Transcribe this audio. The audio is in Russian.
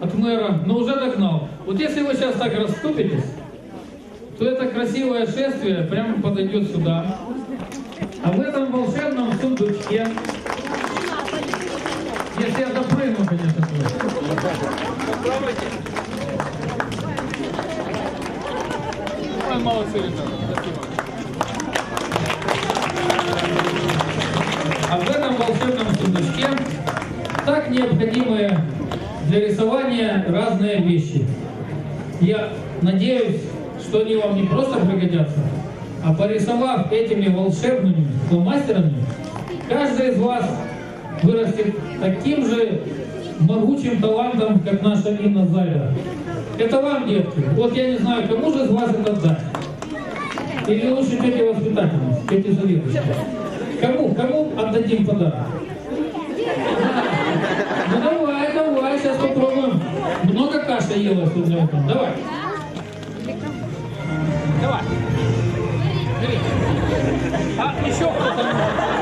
от мэра, но уже догнал. Вот если вы сейчас так расступитесь, то это красивое шествие прямо подойдет сюда. А в этом волшебном сундучке, если я допрыгну, конечно. Ой, молодцы, ребята. А в этом волшебном сундучке так необходимые для рисования разные вещи. Я надеюсь, что они вам не просто пригодятся, а порисовав этими волшебными фломастерами, каждый из вас вырастет таким же могучим талантом, как наша Инна Зайда. Это вам, детки. Вот я не знаю, кому же из вас это дать. Или лучше тете воспитательнице, тете заведующей. Кому? Кому отдадим подарок? Ну давай, давай, сейчас попробуем. Сегодня утром. Давай. Давай. А еще кто-то?